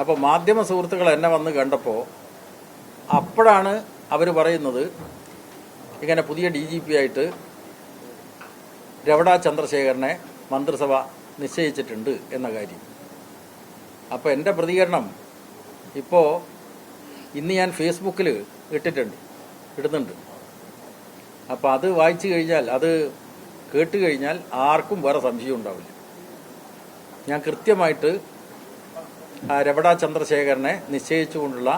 അപ്പോൾ മാധ്യമ സുഹൃത്തുക്കൾ എന്നെ വന്ന് കണ്ടപ്പോൾ അപ്പോഴാണ് അവർ പറയുന്നത് ഇങ്ങനെ പുതിയ ഡി ജി പി ആയിട്ട് രവട ചന്ദ്രശേഖരനെ മന്ത്രിസഭ നിശ്ചയിച്ചിട്ടുണ്ട് എന്ന കാര്യം. അപ്പോൾ എന്റെ പ്രതികരണം ഇപ്പോൾ ഇന്ന് ഞാൻ ഫേസ്ബുക്കിൽ ഇട്ടിട്ടുണ്ട് ഇടുന്നുണ്ട്. അപ്പോൾ അത് വായിച്ചു കഴിഞ്ഞാൽ അത് കേട്ട് കഴിഞ്ഞാൽ ആർക്കും വേറെ സംശയം ഉണ്ടാവില്ല. ഞാൻ കൃത്യമായിട്ട് രവട ചന്ദ്രശേഖരനെ നിശ്ചയിച്ചുകൊണ്ടുള്ള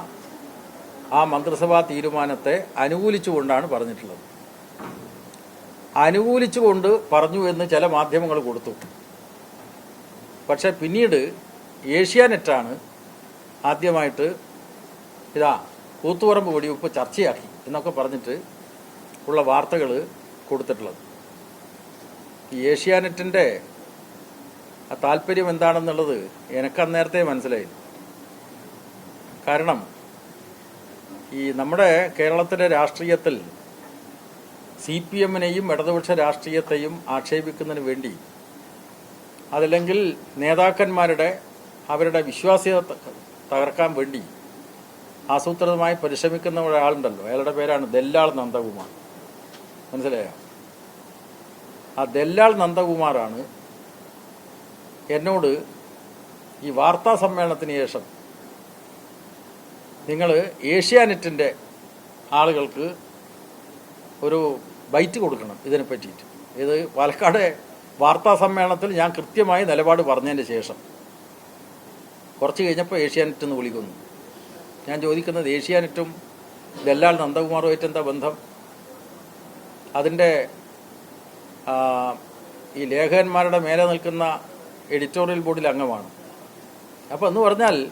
ആ മന്ത്രിസഭാ തീരുമാനത്തെ അനുകൂലിച്ചുകൊണ്ടാണ് പറഞ്ഞിട്ടുള്ളത്. അനുകൂലിച്ചുകൊണ്ട് പറഞ്ഞു എന്ന് ചില മാധ്യമങ്ങൾ കൊടുത്തു. പക്ഷെ പിന്നീട് ഏഷ്യാനെറ്റാണ് ആദ്യമായിട്ട് ഇതാ കൂത്തുപറമ്പ് വെടിവെപ്പ് ചർച്ചയാക്കി എന്നൊക്കെ പറഞ്ഞിട്ട് ഉള്ള വാർത്തകൾ കൊടുത്തിട്ടുള്ളത്. ഏഷ്യാനെറ്റിന്റെ ആ താല്പര്യം എന്താണെന്നുള്ളത് എനിക്ക് അന്നേരത്തെ മനസ്സിലായി. കാരണം ഈ നമ്മുടെ കേരളത്തിലെ രാഷ്ട്രീയത്തിൽ സി പി എമ്മിനെയും ഇടതുപക്ഷ രാഷ്ട്രീയത്തെയും ആക്ഷേപിക്കുന്നതിന് വേണ്ടി അതല്ലെങ്കിൽ നേതാക്കന്മാരുടെ അവരുടെ വിശ്വാസ്യത തകർക്കാൻ വേണ്ടി ആസൂത്രിതമായി പരിശ്രമിക്കുന്ന ഒരാളുണ്ടല്ലോ. അയാളുടെ പേരാണ് ദല്ലാൾ നന്ദകുമാർ. മനസ്സിലായോ? ആ ദല്ലാൾ നന്ദകുമാറാണ് എന്നോട് ഈ വാർത്താ സമ്മേളനത്തിന് ശേഷം നിങ്ങൾ ഏഷ്യാനെറ്റിന്റെ ആളുകൾക്ക് ഒരു ബൈറ്റ് കൊടുക്കണം ഇതിനെ പറ്റിയിട്ട്. ഇത് പാലക്കാട് വാർത്താ സമ്മേളനത്തിൽ ഞാൻ കൃത്യമായി നിലപാട് പറഞ്ഞതിന് ശേഷം. കുറച്ച് കഴിഞ്ഞപ്പോൾ ഏഷ്യാനെറ്റ് എന്ന് വിളിക്കുന്നു. ഞാൻ ചോദിക്കുന്നത് ഏഷ്യാനെറ്റും ദല്ലാൽ നന്ദകുമാറുമായിട്ട് എന്താ ബന്ധം? അതിന്റെ ഈ ലേഖകന്മാരുടെ മേലെ നിൽക്കുന്ന എഡിറ്റോറിയൽ ബോർഡിൽ അംഗമാണ്. അപ്പോൾ എന്ന് പറഞ്ഞാൽ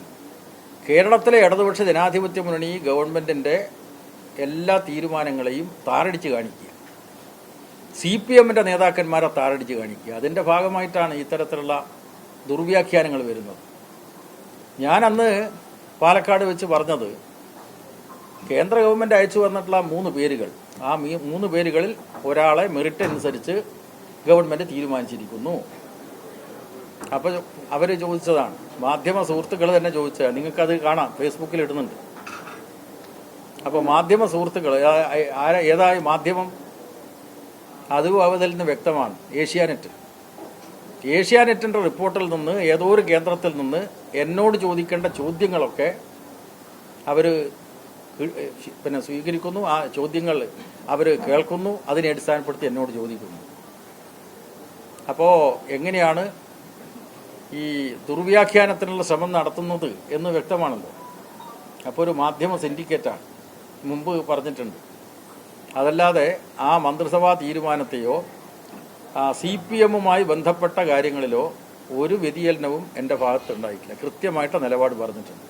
കേരളത്തിലെ ഇടതുപക്ഷ ജനാധിപത്യ മുന്നണി ഗവൺമെന്റിന്റെ എല്ലാ തീരുമാനങ്ങളെയും താറടിച്ച് കാണിക്കുക. സി പി എമ്മിന്റെ നേതാക്കന്മാരെ താറടിച്ച് കാണിക്കുക. അതിന്റെ ഭാഗമായിട്ടാണ് ഇത്തരത്തിലുള്ള ദുർവ്യാഖ്യാനങ്ങൾ വരുന്നത്. ഞാനന്ന് പാലക്കാട് വെച്ച് പറഞ്ഞത് കേന്ദ്ര ഗവൺമെന്റ് അയച്ചു വന്നിട്ടുള്ള മൂന്ന് പേരുകൾ. ആ മൂന്ന് പേരുകളിൽ ഒരാളെ മെറിറ്റ് അനുസരിച്ച് ഗവൺമെന്റ് തീരുമാനിച്ചിരിക്കുന്നു. അപ്പോൾ അവർ ചോദിച്ചതാണ്. മാധ്യമ സുഹൃത്തുക്കൾ തന്നെ ചോദിച്ചതാണ് നിങ്ങൾക്കത് കാണാം. ഫേസ്ബുക്കിൽ ഇടുന്നുണ്ട്. അപ്പോൾ മാധ്യമ സുഹൃത്തുക്കൾ ആരാ ഏതായ മാധ്യമം? അതും അവതിൽ നിന്ന് വ്യക്തമാണ്. ഏഷ്യാനെറ്റ്. ഏഷ്യാനെറ്റിന്റെ റിപ്പോർട്ടിൽ നിന്ന് ഏതോ ഒരു കേന്ദ്രത്തിൽ നിന്ന് എന്നോട് ചോദിക്കേണ്ട ചോദ്യങ്ങളൊക്കെ അവർ പിന്നെ സ്വീകരിക്കുന്നു. ആ ചോദ്യങ്ങൾ അവർ കേൾക്കുന്നു. അതിനെ അടിസ്ഥാനപ്പെടുത്തി എന്നോട് ചോദിക്കുന്നു. അപ്പോൾ എങ്ങനെയാണ് ഈ ദുർവ്യാഖ്യാനത്തിനുള്ള ശ്രമം നടത്തുന്നത് എന്ന് വ്യക്തമാണല്ലോ. അപ്പോൾ ഒരു മാധ്യമ സിൻഡിക്കേറ്റാണ്. മുമ്പ് പറഞ്ഞിട്ടുണ്ട്. അതല്ലാതെ ആ മന്ത്രിസഭാ തീരുമാനത്തെയോ സി പി എമ്മുമായി ബന്ധപ്പെട്ട കാര്യങ്ങളിലോ ഒരു വ്യതിചലനവും എന്റെ ഭാഗത്തുണ്ടായിട്ടില്ല കൃത്യമായിട്ട് നിലപാട് പറഞ്ഞിട്ടുണ്ട്.